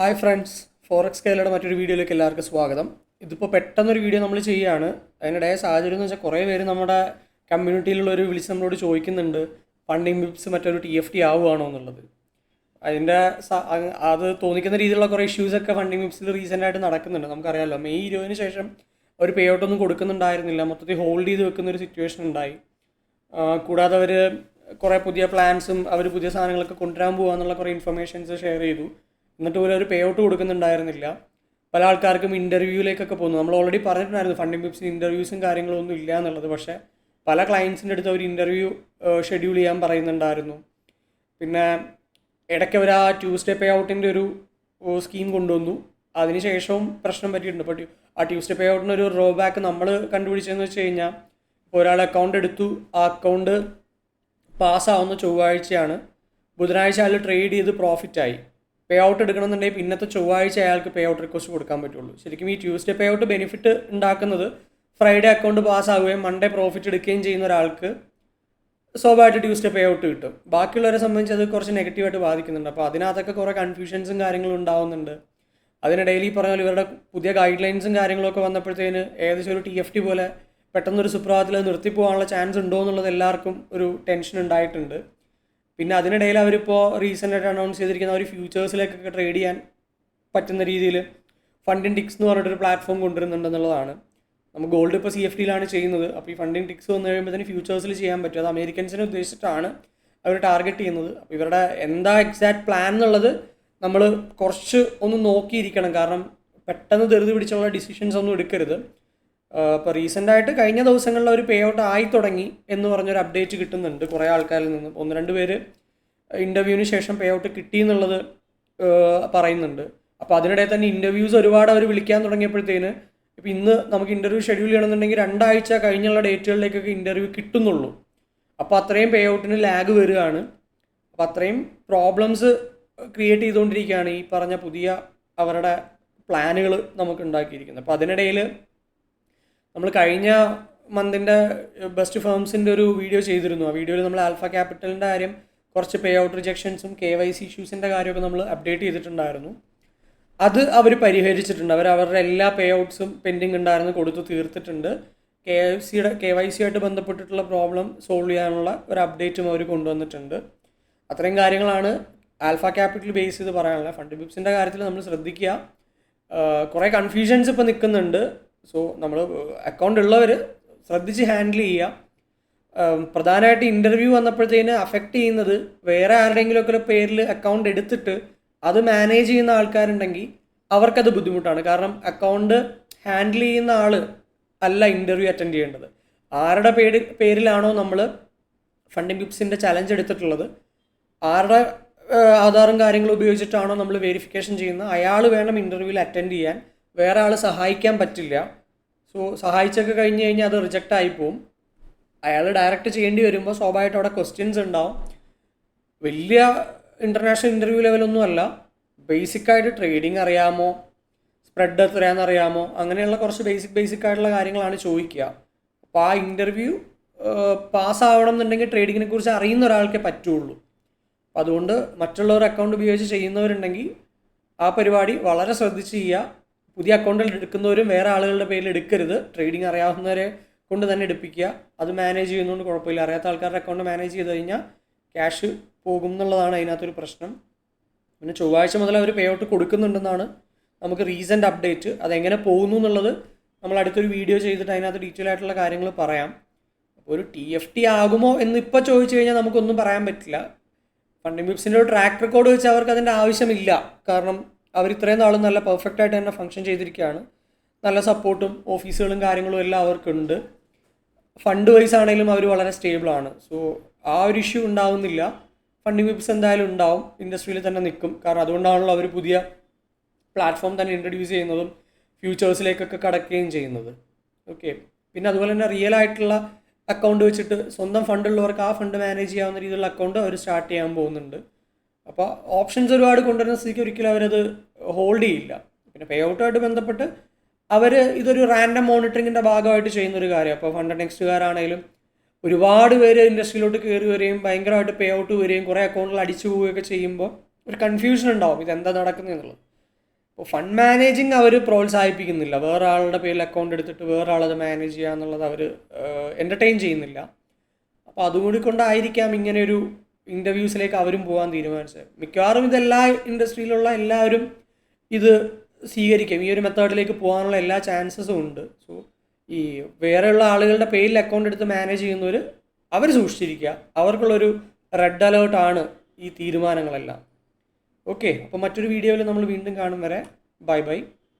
Hi friends forex കേരളയുടെ മറ്റൊരു വീഡിയോയിലേക്ക് എല്ലാവർക്കും സ്വാഗതം. ഇതിപ്പോൾ പെട്ടെന്നൊരു വീഡിയോ നമ്മൾ ചെയ്യുകയാണ് അതിനിടെ സാഹചര്യം എന്ന് വെച്ചാൽ കുറേ പേര് നമ്മുടെ കമ്മ്യൂണിറ്റിയിലുള്ളവർ വിളിച്ച് നമ്മളോട് ചോദിക്കുന്നുണ്ട് ഫണ്ടിങ് ബിപ്സ് മറ്റൊരു ടി എഫ് ടി ആവുകയാണോ എന്നുള്ളത്? അതിന്റെ അത് തോന്നിക്കുന്ന രീതിയിലുള്ള കുറേ ഇഷ്യൂസൊക്കെ ഫണ്ടിങ് ബിപ്സിൽ റീസെന്റ് ആയിട്ട് നടക്കുന്നുണ്ട്. നമുക്കറിയാമല്ലോ മെയ് ഇരുപതിന് ശേഷം ഒരു പേ ഔട്ടൊന്നും കൊടുക്കുന്നുണ്ടായിരുന്നില്ല. മൊത്തത്തിൽ ഹോൾഡ് ചെയ്ത് വെക്കുന്ന ഒരു സിറ്റുവേഷൻ ഉണ്ടായി. കൂടാതെ അവർ കുറേ പുതിയ പ്ലാൻസും അവർ പുതിയ സാധനങ്ങളൊക്കെ കൊണ്ടുവരാൻ പോകുക എന്നുള്ള കുറേ ഇൻഫർമേഷൻസ് ഷെയർ ചെയ്തു. എന്നിട്ട് പോലും ഒരു പേ ഔട്ട് കൊടുക്കുന്നുണ്ടായിരുന്നില്ല. പല ആൾക്കാർക്കും ഇന്റർവ്യൂവിലേക്കൊക്കെ പോകുന്നു നമ്മൾ ഓൾറെഡി പറഞ്ഞിട്ടുണ്ടായിരുന്നു ഫണ്ടിംഗ് പിപ്സിന് ഇന്റർവ്യൂസും കാര്യങ്ങളൊന്നും ഇല്ല എന്നുള്ളത്. പക്ഷേ പല ക്ലയൻസിന്റെ അടുത്ത് അവർ ഇന്റർവ്യൂ ഷെഡ്യൂൾ ചെയ്യാൻ പറയുന്നുണ്ടായിരുന്നു. പിന്നെ ഇടയ്ക്ക് അവർ ആ ട്യൂസ്ഡേ പേ ഔട്ടിന്റെ ഒരു സ്കീം കൊണ്ടുവന്നു. അതിനുശേഷവും പ്രശ്നം പറ്റിയിട്ടുണ്ട്. ഇപ്പോൾ ആ ട്യൂസ്ഡേ പേ ഔട്ടിന് ഒരു റോ ബാക്ക് നമ്മൾ കണ്ടുപിടിച്ചതെന്ന് വെച്ച് കഴിഞ്ഞാൽ ഇപ്പോൾ ഒരാൾ അക്കൗണ്ട് എടുത്തു. ആ അക്കൗണ്ട് പാസ്സാവുന്ന ചൊവ്വാഴ്ചയാണ്. ബുധനാഴ്ച അയാൾ ട്രേഡ് ചെയ്ത് പ്രോഫിറ്റായി പേ ഔട്ട് എടുക്കണമെന്നുണ്ടെങ്കിൽ പിന്നത്തെ ചൊവ്വാഴ്ച അയാൾക്ക് പേ ഔട്ട് റിക്വസ്റ്റ് കൊടുക്കാൻ പറ്റുള്ളൂ. ശരിക്കും ഈ ട്യൂസ്ഡേ പേ ഔട്ട് ബെനിഫിറ്റ് ഉണ്ടാക്കുന്നത് ഫ്രൈഡേ അക്കൗണ്ട് പാസ്സാവുകയും മൺഡേ പ്രോഫിറ്റ് എടുക്കുകയും ചെയ്യുന്ന ഒരാൾക്ക് സ്വാഭാവികമായിട്ട് ട്യൂസ്ഡേ പേ ഔട്ട് കിട്ടും. ബാക്കിയുള്ളവരെ സംബന്ധിച്ച് അത് കുറച്ച് നെഗറ്റീവായിട്ട് ബാധിക്കുന്നുണ്ട്. അപ്പോൾ അതിനകത്തൊക്കെ കുറേ കൺഫ്യൂഷൻസും കാര്യങ്ങളും ഉണ്ടാവുന്നുണ്ട്. അതിനിടയിൽ ഈ പറഞ്ഞ പോലെ ഇവരുടെ പുതിയ ഗൈഡ് ലൈൻസും കാര്യങ്ങളൊക്കെ വന്നപ്പോഴത്തേന് ഏകദേശം ഒരു ടി എഫ് ടി പോലെ പെട്ടെന്നൊരു സുപ്രഭാതത്തിൽ നിർത്തിപ്പോകാനുള്ള ചാൻസ് ഉണ്ടോ എന്നുള്ളത് എല്ലാവർക്കും ഒരു ടെൻഷൻ ഉണ്ടായിട്ടുണ്ട്. പിന്നെ അതിനിടയിൽ അവരിപ്പോൾ റീസെന്റ് ആയിട്ട് അനൗൺസ് ചെയ്തിരിക്കുന്ന ഒരു ഫ്യൂച്ചേഴ്സിലേക്കൊക്കെ ട്രേഡ് ചെയ്യാൻ പറ്റുന്ന രീതിയിൽ ഫണ്ടിങ് ടിക്സ് എന്ന് പറഞ്ഞിട്ടൊരു പ്ലാറ്റ്ഫോം കൊണ്ടുവരുന്നുണ്ടെന്നുള്ളതാണ്. നമ്മൾ ഗോൾഡ് ഇപ്പോൾ സി എഫ് ഡിയിലാണ് ചെയ്യുന്നത്. അപ്പോൾ ഈ ഫണ്ടിങ് ടിക്സ് വന്നു കഴിയുമ്പോഴത്തേന് ഫ്യൂച്ചേഴ്സിൽ ചെയ്യാൻ പറ്റും. അത് അമേരിക്കൻസിനെ ഉദ്ദേശിച്ചിട്ടാണ് അവർ ടാർഗറ്റ് ചെയ്യുന്നത്. അപ്പോൾ ഇവരുടെ എന്താ എക്സാക്ട് പ്ലാൻ എന്നുള്ളത് നമ്മൾ കുറച്ച് ഒന്ന് നോക്കിയിരിക്കണം. കാരണം പെട്ടെന്ന് ധൃതി പിടിച്ചുള്ള ഡിസിഷൻസ് ഒന്നും എടുക്കരുത്. ഇപ്പോൾ റീസെന്റ് ആയിട്ട് കഴിഞ്ഞ ദിവസങ്ങളിൽ ഒരു പേ ഔട്ട് ആയി തുടങ്ങി എന്ന് പറഞ്ഞൊരു അപ്ഡേറ്റ് കിട്ടുന്നുണ്ട് കുറേ ആൾക്കാരിൽ നിന്ന്. ഒന്ന് രണ്ട് പേര് ഇന്റർവ്യൂവിന് ശേഷം പേ ഔട്ട് കിട്ടി എന്നുള്ളത് പറയുന്നുണ്ട്. അപ്പോൾ അതിനിടയിൽ തന്നെ ഇന്റർവ്യൂസ് ഒരുപാട് അവർ വിളിക്കാൻ തുടങ്ങിയപ്പോഴത്തേന് ഇപ്പോൾ ഇന്ന് നമുക്ക് ഇന്റർവ്യൂ ഷെഡ്യൂൾ ചെയ്യണമെന്നുണ്ടെങ്കിൽ രണ്ടാഴ്ച കഴിഞ്ഞുള്ള ഡേറ്റുകളിലേക്കൊക്കെ ഇന്റർവ്യൂ കിട്ടുന്നുള്ളൂ. അപ്പോൾ അത്രയും പേ ഔട്ടിന് ലാഗ് വരികയാണ്. അപ്പോൾ അത്രയും പ്രോബ്ലംസ് ക്രിയേറ്റ് ചെയ്തുകൊണ്ടിരിക്കുകയാണ് ഈ പറഞ്ഞ പുതിയ അവരുടെ പ്ലാനുകൾ നമുക്ക് ഉണ്ടാക്കിയിരിക്കുന്നത്. അപ്പോൾ അതിനിടയിൽ നമ്മൾ കഴിഞ്ഞ മന്തിന്റെ ബെസ്റ്റ് ഫേംസിന്റെ ഒരു വീഡിയോ ചെയ്തിരുന്നു. ആ വീഡിയോയിൽ നമ്മൾ ആൽഫ ക്യാപിറ്റലിന്റെ കാര്യം കുറച്ച് പേ ഔട്ട് റിജക്ഷൻസും കെ വൈ സി ഇഷ്യൂസിന്റെ കാര്യമൊക്കെ നമ്മൾ അപ്ഡേറ്റ് ചെയ്തിട്ടുണ്ടായിരുന്നു. അത് അവർ പരിഹരിച്ചിട്ടുണ്ട്. അവർ അവരുടെ എല്ലാ പേ ഔട്ട്സും പെൻഡിങ് ഉണ്ടായിരുന്നു കൊടുത്തു തീർത്തിട്ടുണ്ട്. കെ എഫ് സിയുടെ കെ വൈ സി ആയിട്ട് ബന്ധപ്പെട്ടിട്ടുള്ള പ്രോബ്ലം സോൾവ് ചെയ്യാനുള്ള ഒരു അപ്ഡേറ്റും അവർ കൊണ്ടുവന്നിട്ടുണ്ട്. അത്രയും കാര്യങ്ങളാണ് ആൽഫ ക്യാപിറ്റൽ ബേസ് ചെയ്ത് പറയാനുള്ള ഫണ്ട് ബിപ്സിന്റെ കാര്യത്തിൽ നമ്മൾ ശ്രദ്ധിക്കുക. കുറേ കൺഫ്യൂഷൻസ് ഇപ്പോൾ നിൽക്കുന്നുണ്ട് സോ നമ്മൾ അക്കൗണ്ട് ഉള്ളവർ ശ്രദ്ധിച്ച് ഹാൻഡിൽ ചെയ്യുക പ്രധാനമായിട്ട് ഇന്റർവ്യൂ വന്നപ്പോഴത്തേന് അഫക്റ്റ് ചെയ്യുന്നത് വേറെ ആരുടെയെങ്കിലുമൊക്കെ പേരിൽ അക്കൗണ്ട് എടുത്തിട്ട് അത് മാനേജ് ചെയ്യുന്ന ആൾക്കാരുണ്ടെങ്കിൽ അവർക്കത് ബുദ്ധിമുട്ടാണ്. കാരണം അക്കൗണ്ട് ഹാൻഡിൽ ചെയ്യുന്ന ആൾ അല്ല ഇന്റർവ്യൂ അറ്റൻഡ് ചെയ്യേണ്ടത്. ആരുടെ പേര് പേരിലാണോ നമ്മൾ ഫണ്ടിങ് ബിപ്സിന്റെ ചലഞ്ച് എടുത്തിട്ടുള്ളത് ആരുടെ ആധാറും കാര്യങ്ങളും ഉപയോഗിച്ചിട്ടാണോ നമ്മൾ വെരിഫിക്കേഷൻ ചെയ്യുന്നത് അയാൾ വേണം ഇന്റർവ്യൂവിൽ അറ്റൻഡ് ചെയ്യാൻ. വേറെ ആൾ സഹായിക്കാൻ പറ്റില്ല. സോ സഹായിച്ചൊക്കെ കഴിഞ്ഞ് കഴിഞ്ഞാൽ അത് റിജക്റ്റ് ആയിപ്പോവും പോവും. അയാൾ ഡയറക്റ്റ് ചെയ്യേണ്ടി വരുമ്പോൾ സ്വാഭാവികമായിട്ട് അവിടെ ക്വസ്റ്റ്യൻസ് ഉണ്ടാവും. വലിയ ഇന്റർനാഷണൽ ഇന്റർവ്യൂ ലെവലൊന്നും അല്ല. ബേസിക്കായിട്ട് ട്രേഡിംഗ് അറിയാമോ? സ്പ്രെഡ് എത്രയാണെന്ന് അറിയാമോ? അങ്ങനെയുള്ള കുറച്ച് ബേസിക് ബേസിക് ആയിട്ടുള്ള കാര്യങ്ങളാണ് ചോദിക്കുക. അപ്പോൾ ആ ഇന്റർവ്യൂ പാസ്സാവണം എന്നുണ്ടെങ്കിൽ ട്രേഡിങ്ങിനെ കുറിച്ച് അറിയുന്ന ഒരാൾക്കേ പറ്റുള്ളൂ. അപ്പോൾ അതുകൊണ്ട് മറ്റുള്ളവർ അക്കൗണ്ട് ഉപയോഗിച്ച് ചെയ്യുന്നവരുണ്ടെങ്കിൽ ആ പരിപാടി വളരെ ശ്രദ്ധിച്ച് ചെയ്യുക. പുതിയ അക്കൗണ്ടിൽ എടുക്കുന്നവരും വേറെ ആളുകളുടെ പേരിൽ എടുക്കരുത്. ട്രേഡിംഗ് അറിയാവുന്നവരെ കൊണ്ട് തന്നെ എടുപ്പിക്കുക. അത് മാനേജ് ചെയ്യുന്നതുകൊണ്ട് കുഴപ്പമില്ല. അറിയാത്ത ആൾക്കാരുടെ അക്കൗണ്ട് മാനേജ് ചെയ്ത് കഴിഞ്ഞാൽ ക്യാഷ് പോകും എന്നുള്ളതാണ് അതിനകത്തൊരു പ്രശ്നം. പിന്നെ ചൊവ്വാഴ്ച മുതൽ അവർ പേ ഔട്ട് കൊടുക്കുന്നുണ്ടെന്നാണ് നമുക്ക് റീസെന്റ് അപ്ഡേറ്റ് അതെങ്ങനെ പോകുന്നു എന്നുള്ളത് നമ്മൾ അടുത്തൊരു വീഡിയോ ചെയ്തിട്ട് അതിനകത്ത് ഡീറ്റെയിൽ ആയിട്ടുള്ള കാര്യങ്ങൾ പറയാം. അപ്പോൾ ഒരു ടി എഫ് ടി ആകുമോ എന്ന് ഇപ്പോൾ ചോദിച്ചു കഴിഞ്ഞാൽ നമുക്കൊന്നും പറയാൻ പറ്റില്ല. ഫണ്ടിംഗ് ബിപ്സിന്റെ ഒരു ട്രാക്ക് റെക്കോർഡ് വെച്ച് അവർക്ക് അതിന്റെ ആവശ്യമില്ല. കാരണം അവർ ഇത്രയും നാളും നല്ല പെർഫെക്റ്റ് ആയിട്ട് തന്നെ ഫങ്ഷൻ ചെയ്തിരിക്കുകയാണ്. നല്ല സപ്പോർട്ടും ഓഫീസുകളും കാര്യങ്ങളും എല്ലാം അവർക്കുണ്ട്. ഫണ്ട് വൈസ് ആണെങ്കിലും അവർ വളരെ സ്റ്റേബിൾ ആണ്. സോ ആ ഒരു ഇഷ്യൂ ഉണ്ടാവുന്നില്ല. ഫണ്ടിങ് വിപ്സ് എന്തായാലും ഉണ്ടാവും. ഇൻഡസ്ട്രിയിൽ തന്നെ നിൽക്കും. കാരണം അതുകൊണ്ടാണല്ലോ അവർ പുതിയ പ്ലാറ്റ്ഫോം തന്നെ ഇൻട്രൊഡ്യൂസ് ചെയ്യുന്നതും ഫ്യൂച്ചേഴ്സിലേക്കൊക്കെ കടക്കുകയും ചെയ്യുന്നത്. ഓക്കെ പിന്നെ അതുപോലെ തന്നെ റിയൽ ആയിട്ടുള്ള അക്കൗണ്ട് വെച്ചിട്ട് സ്വന്തം ഫണ്ടുള്ളവർക്ക് ആ ഫണ്ട് മാനേജ് ചെയ്യാവുന്ന രീതിയിലുള്ള അക്കൗണ്ട് അവർ സ്റ്റാർട്ട് ചെയ്യാൻ പോകുന്നുണ്ട്. അപ്പോൾ ഓപ്ഷൻസ് ഒരുപാട് കൊണ്ടുവരുന്ന സ്ഥിതിക്ക് ഒരിക്കലും അവരത് ഹോൾഡ് ചെയ്യില്ല. പിന്നെ പേ ഔട്ടുമായിട്ട് ബന്ധപ്പെട്ട് അവർ ഇതൊരു റാൻഡം മോണിറ്ററിങ്ങിന്റെ ഭാഗമായിട്ട് ചെയ്യുന്നൊരു കാര്യം. അപ്പോൾ ഫണ്ട് നെക്സ്റ്റുകാരാണെങ്കിലും ഒരുപാട് പേര് ഇൻഡസ്ട്രിയിലോട്ട് കയറി വരികയും ഭയങ്കരമായിട്ട് പേ ഔട്ട് വരികയും കുറേ അക്കൗണ്ടുകൾ അടിച്ചു പോവുകയൊക്കെ ചെയ്യുമ്പോൾ ഒരു കൺഫ്യൂഷൻ ഉണ്ടാവും. ഇതെന്താ നടക്കുന്നത് എന്നുള്ളത്. അപ്പോൾ ഫണ്ട് മാനേജിങ് അവർ പ്രോത്സാഹിപ്പിക്കുന്നില്ല. വേറെ ആളുടെ പേരിൽ അക്കൗണ്ട് എടുത്തിട്ട് വേറെ ആളത് മാനേജ് ചെയ്യുക എന്നുള്ളത് അവർ എന്റർടൈൻ ചെയ്യുന്നില്ല. അപ്പോൾ അതുകൂടി കൊണ്ടായിരിക്കാം ഇങ്ങനെ ഒരു ഇന്റർവ്യൂസിലേക്ക് അവരും പോകാൻ തീരുമാനിച്ചത്. മിക്കവാറും ഇതെല്ലാ ഇൻഡസ്ട്രിയിലുള്ള എല്ലാവരും ഇത് സ്വീകരിക്കും. ഈ ഒരു മെത്തേഡിലേക്ക് പോകാനുള്ള എല്ലാ ചാൻസസും ഉണ്ട്. സോ ഈ വേറെയുള്ള ആളുകളുടെ പേരിൽ അക്കൗണ്ട് എടുത്ത് മാനേജ് ചെയ്യുന്നവർ അവർ സൂക്ഷിച്ചിരിക്കുക. അവർക്കുള്ളൊരു റെഡ് അലേർട്ടാണ് ഈ തീരുമാനങ്ങളെല്ലാം. ഓക്കെ അപ്പോൾ മറ്റൊരു വീഡിയോയിൽ നമ്മൾ വീണ്ടും കാണും വരെ. Bye bye